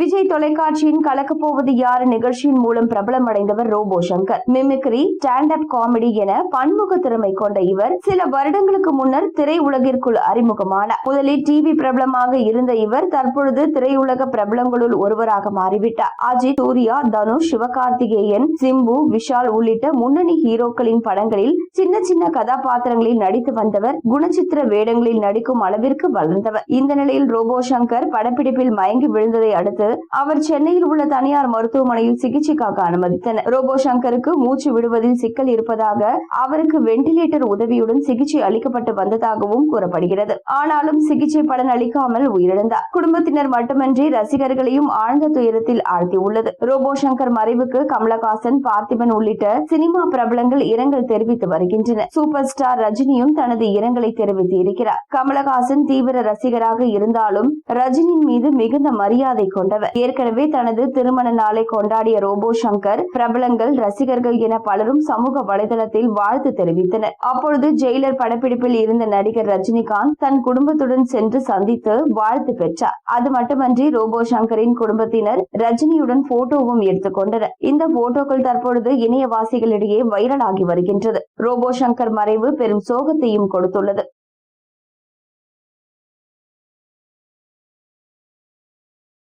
விஜய் தொலைக்காட்சியின் கலக்கப் போவது யாரு? நிகழ்ச்சியின் மூலம் பிரபலமடைந்தவர் robo Shankar mimicry stand up comedy என பன்முக திறமை கொண்ட இவர் சில வருடங்களுக்கு முன்னர் திரையுலகிற்குள் அறிமுகமானார். முதலில் டிவி பிரபலமாக இருந்த இவர் தற்பொழுது திரையுலக பிரபலங்களுள் ஒருவராக மாறிவிட்டார். அஜித் சூர்யா தனுஷ் சிவகார்த்திகேயன் சிம்பு விஷால் உள்ளிட்ட முன்னணி ஹீரோக்களின் படங்களில் சின்ன சின்ன கதாபாத்திரங்களில் நடித்து வந்தவர் குணச்சித்திர வேடங்களில் நடிக்கும் அளவிற்கு வளர்ந்தவர். இந்த நிலையில் ரோபோ சங்கர் படப்பிடிப்பில் மயங்கி விழுந்ததை அடுத்து அவர் சென்னையில் உள்ள தனியார் மருத்துவமனையில் சிகிச்சைக்காக அனுமதித்தனர். ரோபோ சங்கருக்கு மூச்சு விடுவதில் சிக்கல் இருப்பதாக அவருக்கு வெண்டிலேட்டர் உதவியுடன் சிகிச்சை அளிக்கப்பட்டு வந்ததாகவும் கூறப்படுகிறது. ஆனாலும் சிகிச்சை பலன் அளிக்காமல் உயிரிழந்தார். குடும்பத்தினர் மட்டுமன்றி ரசிகர்களையும் ஆழ்ந்த துயரத்தில் ஆழ்த்தியுள்ளது. ரோபோ சங்கர் மறைவுக்கு கமலஹாசன் பார்த்திபன் உள்ளிட்ட சினிமா பிரபலங்கள் இரங்கல் தெரிவித்து வருகின்றனர். சூப்பர் ஸ்டார் ரஜினியும் தனது இரங்கலை தெரிவித்து இருக்கிறார். கமலஹாசன் தீவிர ரசிகராக இருந்தாலும் ரஜினியின் மீது மிகுந்த மரியாதை கொண்டவர். ஏற்கனவே தனது திருமண நாளை கொண்டாடிய ரோபோ சங்கர் பிரபலங்கள் ரசிகர்கள் என பலரும் சமூக வலைதளத்தில் வாழ்த்து தெரிவித்தனர். அப்பொழுது ஜெயிலர் படப்பிடிப்பில் இருந்த நடிகர் ரஜினிகாந்த் தன் குடும்பத்துடன் சென்று சந்தித்து வாழ்த்து பெற்றார். அது மட்டுமன்றி ரோபோ சங்கரின் குடும்பத்தினர் ரஜினியுடன் போட்டோவும் எடுத்துக்கொண்டனர் இந்த போட்டோக்கள் தற்பொழுது இணையவாசிகளிடையே வைரலாகி வருகின்றது. ரோபோ சங்கர் மறைவு பெரும் சோகத்தையும் கொடுத்துள்ளது.